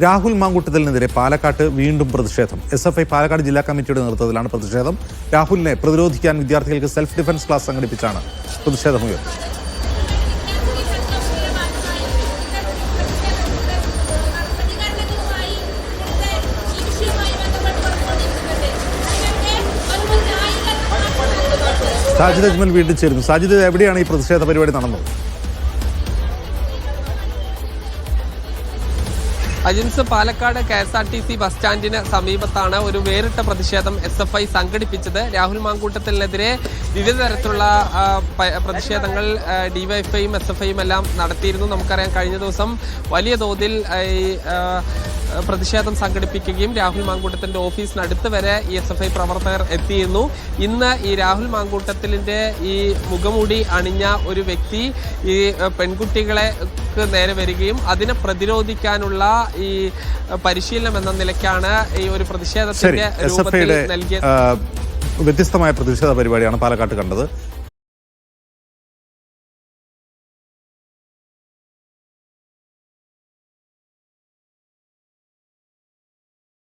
രാഹുൽ മാങ്കൂട്ടത്തിനെതിരെ പാലക്കാട്ട് വീണ്ടും പ്രതിഷേധം. എസ് എഫ് ഐ പാലക്കാട് ജില്ലാ കമ്മിറ്റിയുടെ നേതൃത്വത്തിലാണ് പ്രതിഷേധം. രാഹുലിനെ പ്രതിരോധിക്കാൻ വിദ്യാർത്ഥികൾക്ക് സെൽഫ് ഡിഫൻസ് ക്ലാസ് സംഘടിപ്പിച്ചാണ് പ്രതിഷേധമുയർന്നത് സാജിദ് അജ്മൽ വീണ്ടും ചേരുന്നു. സാജിദ് എവിടെയാണ് ഈ പ്രതിഷേധ പരിപാടി നടന്നത്? Ajins Palakkad K S R T C bus സ്റ്റാൻഡിന് സമീപത്താണ് ഒരു വേറിട്ട പ്രതിഷേധം എസ് എഫ് ഐ സംഘടിപ്പിച്ചത്. രാഹുൽ മാങ്കൂട്ടത്തിനെതിരെ വിവിധ തരത്തിലുള്ള പ്രതിഷേധങ്ങൾ ഡിവൈഎഫ്ഐയും എസ് എഫ് ഐയും എല്ലാം നടത്തിയിരുന്നു. നമുക്കറിയാം കഴിഞ്ഞ ദിവസം വലിയ തോതിൽ പ്രതിഷേധം സംഘടിപ്പിക്കുകയും രാഹുൽ മാങ്കൂട്ടത്തിന്റെ ഓഫീസിനടുത്ത് വരെ ഇ എസ് എഫ് ഐ പ്രവർത്തകർ എത്തിയിരുന്നു. ഇന്ന് ഈ രാഹുൽ മാങ്കൂട്ടത്തിലിന്റെ ഈ മുഖമൂടി അണിഞ്ഞ ഒരു വ്യക്തി ഈ പെൺകുട്ടികളെ നേരെ വരികയും അതിനെ പ്രതിരോധിക്കാനുള്ള ഈ പരിശീലനം എന്ന നിലയ്ക്കാണ് ഈ ഒരു പ്രതിഷേധത്തിന്റെ രൂപത്തിൽ നൽകിയത് നൽകിയ വ്യത്യസ്തമായ പ്രതിഷേധ പരിപാടിയാണ് പാലക്കാട്ട് കണ്ടത്.